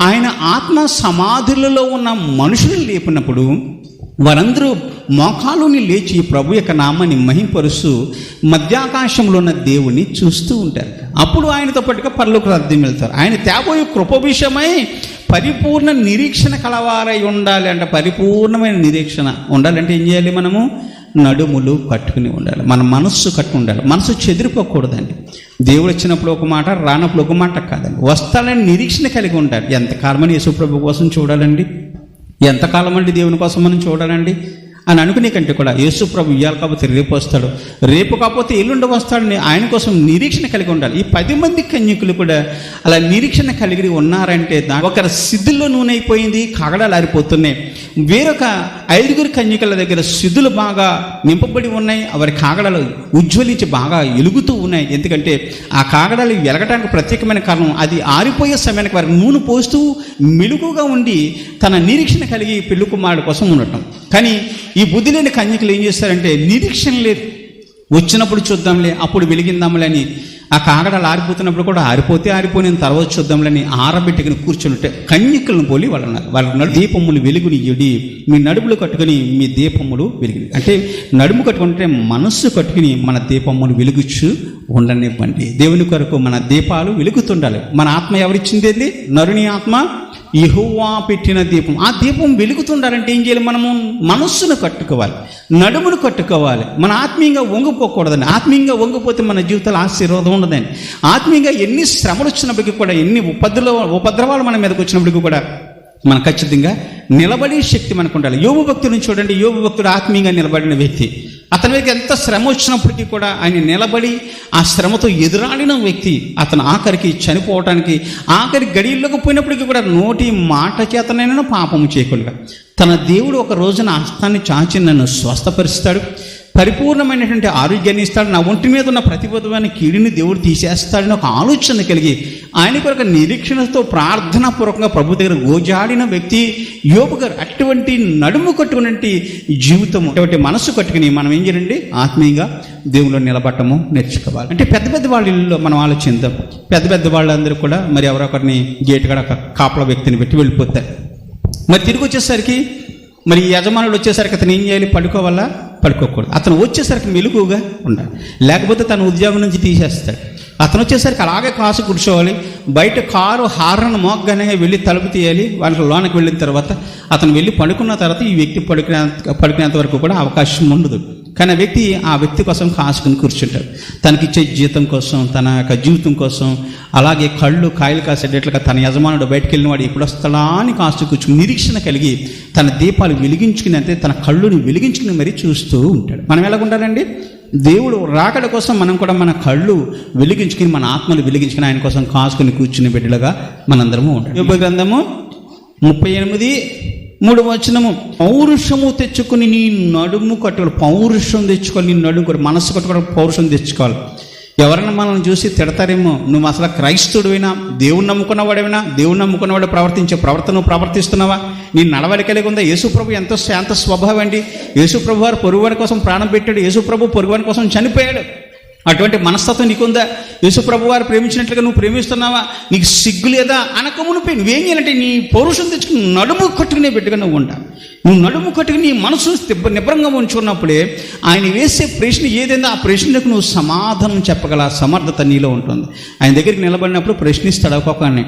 ఆయన ఆత్మ సమాధులలో ఉన్న మనుషులు లేపినప్పుడు వారందరూ మోకాలుని లేచి ప్రభు యొక్క నామాన్ని మహింపరుస్తూ మధ్యాకాశంలో ఉన్న దేవుని చూస్తూ ఉంటారు. అప్పుడు ఆయనతో పాటుగా పరలోక రాజ్యం వెళ్తారు. ఆయన తేబోయే కృప విషయమై పరిపూర్ణ నిరీక్షణ కలవారై ఉండాలి అంటే పరిపూర్ణమైన నిరీక్షణ. ఉండాలంటే ఏం చేయాలి మనము? నడుములు కట్టుకుని ఉండాలి. మన మనస్సు కట్టు ఉండాలి. మనసు చెదిరిపోకూడదండి. దేవుడు వచ్చినప్పుడు ఒక మాట రానప్పుడు ఒక మాట కాదండి. వస్తాడని నిరీక్షణ కలిగి ఉండాలి. ఎంతకాలమని యేసుప్రభు కోసం చూడాలండి? ఎంతకాలం అండి దేవుని కోసం మనం చూడాలండి? అని అనుకునే కంటే కూడా యేసు ప్రభు ఇయ్యాలి కాకపోతే రేపు వస్తాడు. రేపు కాకపోతే ఎల్లుండి వస్తాడని ఆయన కోసం నిరీక్షణ కలిగి ఉండాలి. ఈ పది మంది కన్యకులు కూడా అలా నిరీక్షణ కలిగి ఉన్నారంటే దా- ఒకరి సిద్ధుల్లో నూనె అయిపోయింది కాగడాలు ఆరిపోతున్నాయి. వేరొక ఐదుగురు కన్యకల దగ్గర సిద్ధులు బాగా నింపబడి ఉన్నాయి వారి కాగడాలు ఉజ్వలించి బాగా ఎలుగుతూ ఉన్నాయి. ఎందుకంటే ఆ కాగడాలు వెలగటానికి ప్రత్యేకమైన కారణం అది ఆరిపోయే సమయానికి వారికి నూనె పోస్తూ మెలుగుగా ఉండి తన నిరీక్షణ కలిగి పెళ్ళి కుమారుడు కోసం ఉండటం. కానీ ఈ బుద్ధి లేని కన్యకలు ఏం చేస్తారంటే నిరీక్షణ లేదు. వచ్చినప్పుడు చూద్దాంలే అప్పుడు వెలిగిందాంలే అని ఆ కాగడాలు ఆరిపోతున్నప్పుడు కూడా ఆరిపోతే ఆరిపోయిన తర్వాత చూద్దాంలని ఆరబెట్టుకుని కూర్చుంటే కన్యకలను పోలి వాళ్ళు వాళ్ళ నడు దీపములు వెలుగుని ఎడి మీ నడుములు కట్టుకుని మీ దీపములు వెలిగి అంటే నడుము కట్టుకుంటే మనస్సు కట్టుకుని మన దీపములు వెలుగుచ్చు ఉండనివ్వండి. దేవుని కొరకు మన దీపాలు వెలుగుతుండాలి. మన ఆత్మ ఎవరిచ్చింది నరుని ఆత్మ యెహోవా పెట్టిన దీపం. ఆ దీపం వెలుగుతుండాలంటే ఏం చేయాలి మనము? మనస్సును కట్టుకోవాలి. నడుమును కట్టుకోవాలి. మన ఆత్మీయంగా వంగిపోకూడదని ఆత్మీయంగా వంగిపోతే మన జీవితాలు ఆశీర్వాదం ఉండదని ఆత్మీయంగా ఎన్ని శ్రమలు వచ్చినప్పటికీ కూడా ఎన్ని ఉపద్రవ ఉపద్రవాలు మన మీదకి వచ్చినప్పటికీ కూడా మన ఖచ్చితంగా నిలబడే శక్తి మనకు ఉండాలి. యోగు భక్తుడిని చూడండి. యోగు భక్తుడు ఆత్మీయంగా నిలబడిన వ్యక్తి. అతని మీద ఎంత శ్రమ వచ్చినప్పటికీ కూడా ఆయన నిలబడి ఆ శ్రమతో ఎదురాడిన వ్యక్తి అతను ఆఖరికి చనిపోవటానికి ఆఖరి గడియల్లోకి పోయినప్పటికీ కూడా నోటి మాట చేతనైనా పాపము చేయకుండా తన దేవుడు ఒక రోజున హస్తాన్ని చాచి నన్ను స్వస్థపరుస్తాడు. పరిపూర్ణమైనటువంటి ఆరోగ్యాన్ని ఇస్తాడు. నా ఒంటి మీద ఉన్న ప్రతిబద్ధమైన కీడిని దేవుడు తీసేస్తాడని ఒక ఆలోచన కలిగి ఆయన కొరకు నిరీక్షణతో ప్రార్థనాపూర్వకంగా ప్రభు దగ్గర గోజాడిన వ్యక్తి యోపు గారు అటువంటి నడుము కట్టుకున్నటువంటి జీవితం అటువంటి మనసు కట్టుకుని మనం ఏం చేయండి ఆత్మీయంగా దేవుళ్ళు నిలబట్టము నేర్చుకోవాలి. అంటే పెద్ద పెద్ద వాళ్ళ ఇల్లులో మనం ఆలోచిద్దాం. పెద్ద పెద్ద వాళ్ళందరూ కూడా మరి ఎవరొకరిని గేటు గేట్ కాడ ఒక కాపల వ్యక్తిని పెట్టి వెళ్ళిపోతారు. మరి తిరిగి వచ్చేసరికి మరి ఈ యజమానుడు వచ్చేసరికి అతను ఏం చేయాలి? పడుకోవాలా? పడుకోకూడదు. అతను వచ్చేసరికి మెలుగుగా ఉండాలి. లేకపోతే తన ఉద్యోగం నుంచి తీసేస్తాడు. అతను వచ్చేసరికి అలాగే కాసు కూర్చోవాలి. బయట కారు హారన్ మోగ్గానే వెళ్ళి తలుపు తీయాలి. వాళ్ళకి లోనకి వెళ్ళిన తర్వాత అతను వెళ్ళి పడుకున్న తర్వాత ఈ వ్యక్తి పడుకునే పడుకునేంత వరకు కూడా అవకాశం ఉండదు. కానీ ఆ వ్యక్తి ఆ వ్యక్తి కోసం కాసుకుని కూర్చుంటాడు. తనకిచ్చే జీతం కోసం తన యొక్క జీవితం కోసం అలాగే కళ్ళు కాయలు కాసేటట్లుగా తన యజమానుడు బయటకు వెళ్ళిన వాడు ఎప్పుడు వస్తాడా అని కాస్తూ కూర్చుని నిరీక్షణ కలిగి తన దీపాలు వెలిగించుకుని అంటే తన కళ్ళుని వెలిగించుకుని మరీ చూస్తూ ఉంటాడు. మనం ఎలాగుంటారండి? దేవుడు రాకడ కోసం మనం కూడా మన కళ్ళు వెలిగించుకుని మన ఆత్మలు వెలిగించుకుని ఆయన కోసం కాసుకుని కూర్చుని బిడ్డలుగా మనందరము ఉంటాం. యోగ గ్రంథము ముప్పై ఎనిమిది మూడు వచనము పౌరుషము తెచ్చుకొని నీ నడుము కట్టుకోవాలి. పౌరుషం తెచ్చుకోవాలి నీ నడుము కట్టు మనసు కట్టుకోవడం పౌరుషం తెచ్చుకోవాలి. ఎవరైనా మనల్ని చూసి తిడతారేమో నువ్వు అసలు క్రైస్తవుడివైనా దేవుని నమ్ముకున్నవాడైనా దేవుని నమ్ముకున్నవాడు ప్రవర్తించే ప్రవర్తన నువ్వు ప్రవర్తిస్తున్నావా? నీ నడవడికలే ఉందా? యేసుప్రభు ఎంతో శాంత స్వభావం అండి. యేసుప్రభు వారు పొరుగువారి కోసం ప్రాణం పెట్టాడు. యేసుప్రభు పొరుగువారి కోసం చనిపోయాడు. అటువంటి మనస్తత్వం నీకుందా? యేసుప్రభు వారు ప్రేమించినట్లుగా నువ్వు ప్రేమిస్తున్నావా? నీకు సిగ్గు లేదా? అనకమునిపై నువ్వేం చేయాలంటే నీ పౌరుషం తెచ్చుకుని నడుము కట్టుకునే బిడ్డగా నువ్వు ఉంటావు నువ్వు నడుము కట్టుకుని నీ మనసు నిబ్రంగా ఉంచుకున్నప్పుడే ఆయన వేసే ప్రశ్న ఏదైనా ఆ ప్రశ్నకు నువ్వు సమాధానం చెప్పగల సమర్థత నీలో ఉంటుంది. ఆయన దగ్గరికి నిలబడినప్పుడు ప్రశ్నిస్తాడు ఒక్కొక్కరిని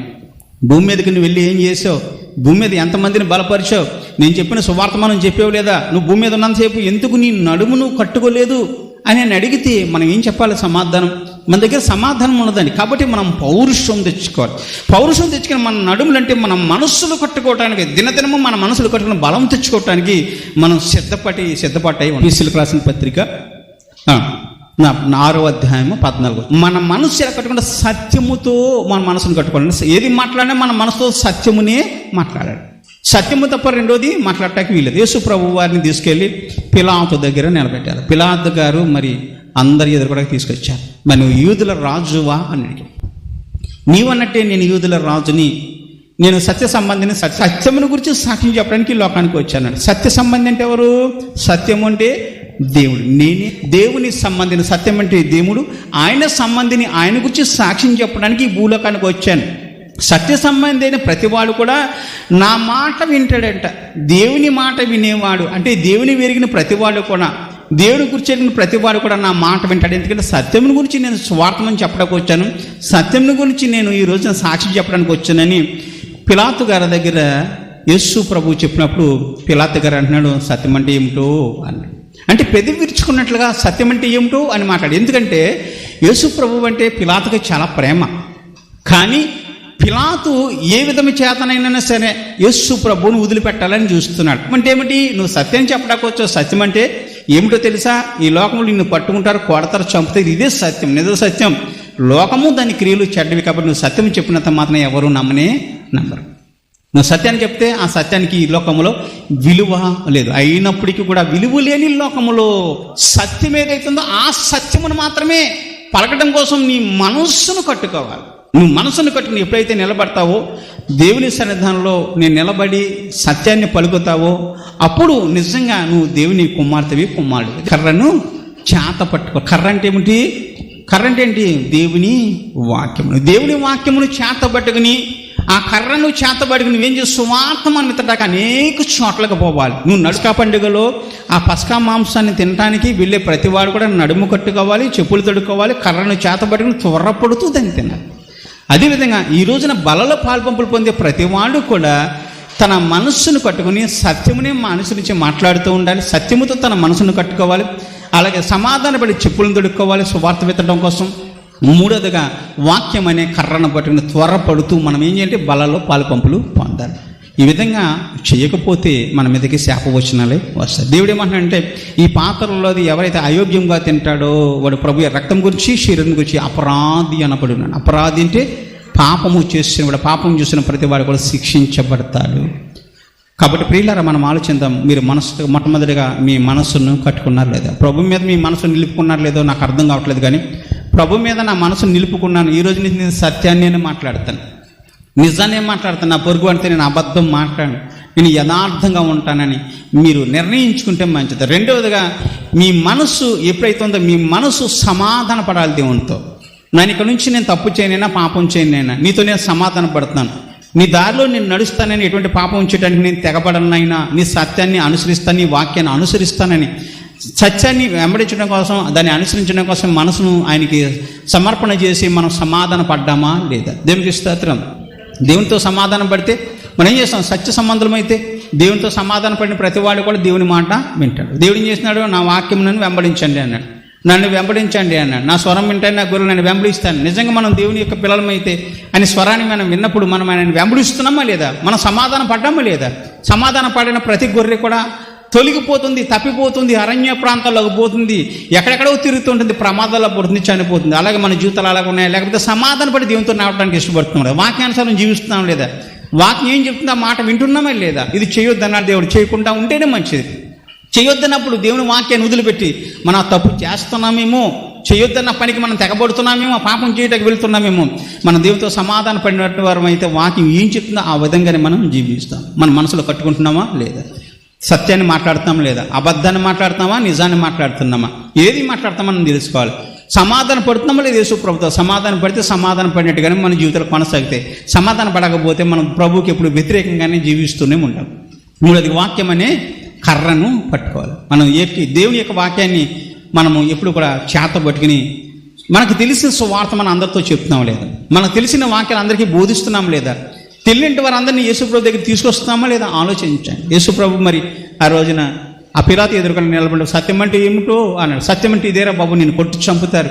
భూమి మీదకి నువ్వు వెళ్ళి ఏం చేసావు? భూమి మీద ఎంతమందిని బలపరిచావు? నేను చెప్పిన సువార్తమానం చెప్పావు లేదా? నువ్వు భూమి మీద ఉన్నంతసేపు ఎందుకు నీ నడుము నువ్వు కట్టుకోలేదు? అని నేను అడిగితే మనం ఏం చెప్పాలి సమాధానం? మన దగ్గర సమాధానం ఉండదండి కాబట్టి మనం పౌరుషం తెచ్చుకోవాలి. పౌరుషం తెచ్చుకుని మన నడుములు అంటే మన మనస్సులు కట్టుకోవడానికి దినదినము మన మనసులు కట్టుకుని బలం తెచ్చుకోవడానికి మనం సిద్ధపడి సిద్ధపడ్డాయి పీసీలకు రాసిన పత్రిక. నా ఆరో అధ్యాయము పద్నాలుగు. మన మనసు ఎలా కట్టుకుంటే సత్యముతో మన మనసును కట్టుకోవాలి ఏది మాట్లాడినా మన మనసుతో సత్యమునే మాట్లాడాలి. సత్యము తప్ప రెండోది మాట్లాడటానికి వీలేదు యేసు ప్రభు వారిని తీసుకెళ్ళి పిలాతు దగ్గర నిలబెట్టారు. పిలాతు గారు మరి అందరి ఎదురు కూడా తీసుకొచ్చారు. మరి నువ్వు యూదుల రాజువా అని అడిగాడు నీవన్నట్టే నేను యూదుల రాజుని నేను సత్య సంబంధిని సత్య సత్యమును గురించి సాక్ష్యం చెప్పడానికి ఈ లోకానికి వచ్చాను సత్య సంబంధి అంటే ఎవరు? సత్యం అంటే దేవుడు. నేనే దేవుని సంబంధిని సత్యం అంటే దేవుడు. ఆయన సంబంధిని ఆయన గురించి సాక్ష్యం చెప్పడానికి భూలోకానికి వచ్చాను. సత్య సంబంధమైన ప్రతివాడు కూడా నా మాట వింటాడంట. దేవుని మాట వినేవాడు. అంటే దేవుని వెరిగిన ప్రతివాడు కూడా దేవుని గురించి ప్రతివాడు కూడా నా మాట వింటాడు. ఎందుకంటే సత్యం గురించి నేను స్వార్థమని చెప్పడానికి వచ్చాను. సత్యం గురించి నేను ఈ రోజున సాక్షి చెప్పడానికి వచ్చానని పిలాతు గారి దగ్గర యేసు ప్రభు చెప్పినప్పుడు పిలాత్ గారు అంటున్నాడు సత్యం అంటే ఏమిటో? అన్నాడు. అంటే పెద్ద విరుచుకున్నట్లుగా సత్యం అంటే ఏమిటో అని మాట్లాడు ఎందుకంటే యేసు ప్రభు అంటే పిలాతకి చాలా ప్రేమ. కానీ పిలాతు ఏ విధము చేతనైనా సరే యస్సు ప్రభువును వదిలిపెట్టాలని చూస్తున్నాడు. అంటే ఏమిటి? నువ్వు సత్యం చెప్పడానికి వచ్చావు సత్యం అంటే ఏమిటో తెలుసా? ఈ లోకంలో నిన్ను పట్టుకుంటారు కొడతారు చంపుతారు. ఇదే సత్యం నిజ సత్యం. లోకము దాని క్రియలు చెడ్డవి కాబట్టి నువ్వు సత్యం చెప్పినంత మాత్రం ఎవరు నమ్మనే నమ్మరు. నువ్వు సత్యాన్ని చెప్తే ఆ సత్యానికి ఈ లోకములో విలువ లేదు. అయినప్పటికీ కూడా విలువ లేని లోకములో సత్యం ఏదైతుందో ఆ సత్యమును మాత్రమే పలకడం కోసం నీ మనస్సును కట్టుకోవాలి. నువ్వు మనసును కట్టుకుని ఎప్పుడైతే నిలబడతావో దేవుని సన్నిధానంలో నేను నిలబడి సత్యాన్ని పలుకుతావో అప్పుడు నిజంగా నువ్వు దేవుని కుమార్తెవి కుమారుడు కర్రను చేత పట్టుకో. కర్ర అంటే ఏమిటి? కర్ర అంటే ఏంటి దేవుని వాక్యమును. దేవుని వాక్యమును చేత పట్టుకుని ఆ కర్రను చేతబడికి నువ్వేం చేసి సువార్తం అన్నదాకా అనేక చోట్లకు పోవాలి. నువ్వు నడుకా పండుగలో ఆ పసకా మాంసాన్ని తినడానికి వెళ్ళే ప్రతివాడు కూడా నడుము కట్టుకోవాలి చెప్పులు తడుకోవాలి కర్రను చేతబడుకుని త్వరపడుతూ దాన్ని తినాలి. అదేవిధంగా ఈ రోజున బలలో పాల్పంపులు పొందే ప్రతివాడు కూడా తన మనస్సును కట్టుకుని సత్యమునే మనసు నుంచి మాట్లాడుతూ ఉండాలి. సత్యముతో తన మనసును కట్టుకోవాలి. అలాగే సమాధానపడి చెప్పులను దొడుక్కోవాలి సువార్త విత్తడం కోసం మూడోదిగా వాక్యం అనే కర్రను పట్టుకుని త్వరపడుతూ మనం ఏం చేయాలంటే బలలో పాలుపంపులు పొందాలి. ఈ విధంగా చేయకపోతే మన మీదకి శాపవచనాలే వస్తాయి. దేవుడు ఏమంటున్నాడంటే ఈ పాత్రలోది ఎవరైతే అయోగ్యంగా తింటాడో వాడు ప్రభు రక్తం గురించి శరీరం గురించి అపరాధి అనబడి ఉన్నాడు అపరాధి అంటే పాపము చేసిన వాడు పాపం చేసిన ప్రతి వాడు కూడా శిక్షించబడతాడు. కాబట్టి ప్రియులారా మనం ఆలోచిద్దాం మీరు మనసు మొట్టమొదటిగా మీ మనసును కట్టుకున్నారు లేదా? ప్రభు మీద మీ మనసు నిలుపుకున్నారు లేదో నాకు అర్థం కావట్లేదు కానీ ప్రభు మీద నా మనసు నిలుపుకున్నాను ఈ రోజు నుంచి నేను సత్యాన్ని నేను మాట్లాడతాను. నిజాన్ని మాట్లాడుతాను నా పొరుగు అంటే నేను అబద్ధం మాట్లాడను. నేను యథార్థంగా ఉంటానని మీరు నిర్ణయించుకుంటే మంచిది. రెండవదిగా మీ మనసు ఎప్పుడైతే ఉందో మీ మనసు సమాధాన పడాలి దేవునితో. నేను ఇక్కడ నుంచి నేను తప్పు చేయనైనా పాపం చేయనైనా నీతో నేను సమాధాన పడుతున్నాను. నీ దారిలో నేను నడుస్తానని ఎటువంటి పాపం ఉంచేటానికి నేను తెగబడనైనా నీ సత్యాన్ని అనుసరిస్తాను నీ వాక్యాన్ని అనుసరిస్తానని సత్యాన్ని వెంబడించడం కోసం దాన్ని అనుసరించడం కోసం మనసును ఆయనకి సమర్పణ చేసి మనం సమాధాన పడ్డామా లేదా? దేవునికి స్తోత్రం. దేవునితో సమాధానం పడితే మనం ఏం చేస్తాం? సత్య సంబంధం అయితే దేవునితో సమాధాన పడిన ప్రతి వాడు కూడా దేవుని మాట వింటాడు. దేవుడు ఏం చేస్తున్నాడు? నా వాక్యం నన్ను వెంబడించండి అన్నాడు. నన్ను వెంబడించండి అన్నాడు. నా స్వరం వింటాను నా గురువు నన్ను వెంబడిస్తాను నిజంగా మనం దేవుని యొక్క పిల్లలమైతే ఆయన స్వరాన్ని మనం విన్నప్పుడు మనం ఆయన వెంబడిస్తున్నామా లేదా? మనం సమాధానం పడ్డామా లేదా? సమాధానం పడిన ప్రతి గొర్రె కూడా తొలగిపోతుంది తప్పిపోతుంది అరణ్య ప్రాంతాల్లోకి పోతుంది ఎక్కడెక్కడో తిరుగుతుంటుంది ప్రమాదాల్లో పడుతుంది చనిపోతుంది. అలాగే మన జీవితాలు అలాగే ఉన్నాయి. లేకపోతే సమాధాన పడి దేవునితో నడవడానికి ఇష్టపడుతున్నాం లేదా వాక్యానుసారం జీవిస్తున్నాం లేదా? వాక్యం ఏం చెప్తుందో ఆ మాట వింటున్నామే లేదా? ఇది చేయొద్దన్నాడు దేవుడు చేయకుండా ఉంటేనే మంచిది. చేయొద్దన్నప్పుడు దేవుని వాక్యాన్ని వదిలిపెట్టి మనం తప్పు చేస్తున్నామేమో చేయొద్దన్న పనికి మనం తెగబడుతున్నామేమో పాపం చేయటకు వెళ్తున్నామేమో మన దేవుతో సమాధాన పడినట్టు వారం అయితే వాక్యం ఏం చెప్తుందో ఆ విధంగానే మనం జీవిస్తాం. మన మనసులో కట్టుకుంటున్నామా లేదా? సత్యాన్ని మాట్లాడుతున్నామా లేదా? అబద్ధాన్ని మాట్లాడుతున్నామా నిజాన్ని మాట్లాడుతున్నామా? ఏది మాట్లాడతామని తెలుసుకోవాలి. సమాధాన పడుతున్నామా లేదు యేసు ప్రభుత్వం సమాధానం పడితే సమాధానం పడినట్టుగానే మన జీవితాలు కొనసాగితాయి సమాధాన పడకపోతే మనం ప్రభుకి ఎప్పుడు వ్యతిరేకంగానే జీవిస్తూనే ఉంటాం. మూడోది వాక్యం అనే కర్రను పట్టుకోవాలి. మనం ఏ దేవుని యొక్క వాక్యాన్ని మనము ఎప్పుడు కూడా చేత పట్టుకుని మనకు తెలిసిన సువార్త మనం అందరితో చెప్తున్నాం లేదా? మనకు తెలిసిన వాక్యాలు అందరికీ బోధిస్తున్నాం లేదా? తెలియంటి వారందరినీ యేసుప్రభు దగ్గర తీసుకొస్తామా లేదా ఆలోచించండి. యేసుప్రభు మరి ఆ రోజున ఆ పిలాతి ఎదుర్కొని నిలబడి సత్యం అంటే ఏమిటో అన్నాడు. సత్యం అంటే ఇదేరా బాబు నేను కొట్టి చంపుతారు.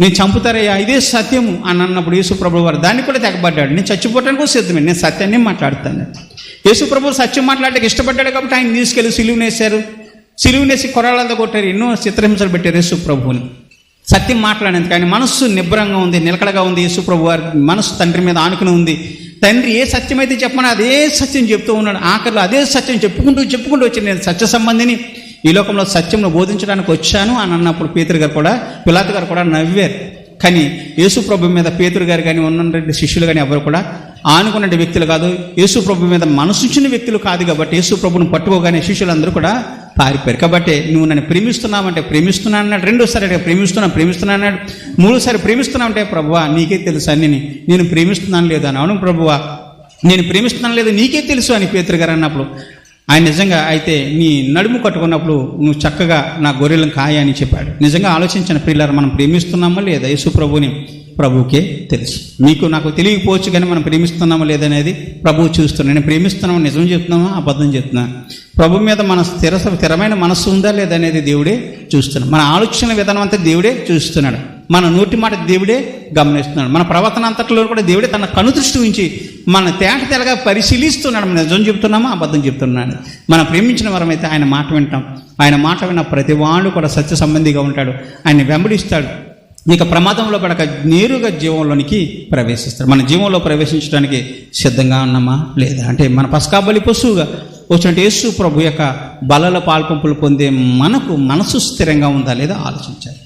నేను చంపుతారయ్యా ఇదే సత్యము అని అన్నప్పుడు యేసుప్రభు వారు దాన్ని కూడా తెగబడ్డాడు. నేను చచ్చిపోవటానికి కూడా సిద్ధమే నేను సత్యాన్ని మాట్లాడుతాను. యేసుప్రభు సత్యం మాట్లాడడానికి ఇష్టపడ్డాడు కాబట్టి ఆయన తీసుకెళ్ళి సిలువునేశారు సిలువునేసి కొరాళ్ళంతా కొట్టారు. ఎన్నో చిత్రహింసలు పెట్టారు యేసుప్రభుని సత్యం మాట్లాడేందుకు ఆయన మనస్సు నిబ్రంగా ఉంది నిలకడగా ఉంది యేసుప్రభు వారి మనస్సు తండ్రి మీద ఆనుకుని ఉంది. తండ్రి ఏ సత్యం అయితే అదే సత్యం చెప్తూ ఉన్నాడు. ఆఖరిలో అదే సత్యం చెప్పుకుంటూ చెప్పుకుంటూ వచ్చి నేను సత్య సంబంధిని ఈ లోకంలో సత్యంను బోధించడానికి వచ్చాను అని అన్నప్పుడు పేతురు గారు కూడా పిలాత్ గారు కూడా నవ్వారు. కానీ యేసు ప్రభు మీద పేతురు గారు కానీ ఉన్నటువంటి శిష్యులు కానీ ఎవరు కూడా ఆనుకున్న వ్యక్తులు కాదు. యేసు ప్రభు మీద మనసుంచిన వ్యక్తులు కాదు కాబట్టి యేసు ప్రభుని పట్టుకోగానే శిష్యులందరూ కూడా పారిపోయారు. కాబట్టి నువ్వు నన్ను ప్రేమిస్తున్నావంటే ప్రేమిస్తున్నా అన్నాడు. రెండోసారి అడిగా ప్రేమిస్తున్నా ప్రేమిస్తున్నా అన్నాడు. మూడోసారి ప్రేమిస్తున్నావంటే ప్రభువా నీకే తెలుసు అన్ని నేను ప్రేమిస్తున్నాను లేదు అని. అవును ప్రభువా నేను ప్రేమిస్తున్నాను లేదు నీకే తెలుసు అని పేతురు గారు అన్నప్పుడు ఆయన నిజంగా అయితే నీ నడుము కట్టుకున్నప్పుడు నువ్వు చక్కగా నా గొర్రెలను కాయ అని చెప్పాడు. నిజంగా ఆలోచించిన పిల్లలు మనం ప్రేమిస్తున్నామా లేదా యేసు ప్రభుని ప్రభుకే తెలుసు. మీకు నాకు తెలియకపోవచ్చు కానీ మనం ప్రేమిస్తున్నామా లేదనేది ప్రభువు చూస్తున్నాను నేను ప్రేమిస్తున్నామా నిజం చెప్తున్నామా అబద్ధం చెప్తున్నా? ప్రభు మీద మన స్థిర స్థిరమైన మనస్సు ఉందా లేదనేది దేవుడే చూస్తున్నాడు. మన ఆలోచన విధానం అంతా దేవుడే చూస్తున్నాడు. మన నోటి మాట దేవుడే గమనిస్తున్నాడు. మన ప్రవర్తన అంతట్లో కూడా దేవుడే తన కనుదృష్టి ఉంచి మన తేట తెలగా పరిశీలిస్తున్నాడు. మనం నిజం చెప్తున్నామా అబద్ధం చెప్తున్నాడు. మనం ప్రేమించిన వరమైతే ఆయన మాట వింటాం. ఆయన మాట విన్న ప్రతి వాళ్ళు కూడా సత్య సంబంధిగా ఉంటాడు. ఆయన వెంబడిస్తాడు. ఇక ప్రమాదంలో పడక నేరుగా జీవంలోనికి ప్రవేశిస్తారు. మన జీవంలో ప్రవేశించడానికి సిద్ధంగా ఉన్నామా? లేదా? అంటే మన పసకాబలి పశువుగా వచ్చినట్టు యేసు ప్రభు యొక్క బలల పాల్పంపులు పొందే మనకు మనసు స్థిరంగా ఉందా లేదా ఆలోచించాలి.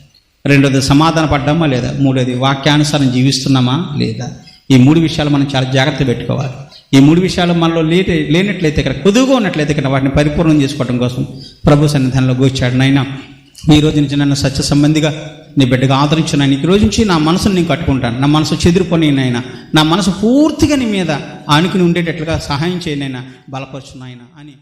రెండోది సమాధాన పడ్డామా లేదా? మూడోది వాక్యానుసారం జీవిస్తున్నామా లేదా? ఈ మూడు విషయాలు మనం చాలా జాగ్రత్త పెట్టుకోవాలి. ఈ మూడు విషయాలు మనలో లేటి లేనట్లయితే ఇక్కడ కొద్దుగా ఉన్నట్లయితే ఇక్కడ వాటిని పరిపూర్ణం చేసుకోవడం కోసం ప్రభు సన్నిధానంలో గోచాడు నాయన ఈ రోజు నుంచి నన్ను సత్య సంబంధిగా నీ బిడ్డగా ఆదరించిన ఈ రోజు నుంచి నా మనసును నేను కట్టుకుంటాను. నా మనసు చెదిరిపోని నాయన. నా మనసు పూర్తిగా నీ మీద ఆనుకుని ఉండేటట్లుగా సహాయం చేయనైనా బలపరుచున్నాయన అని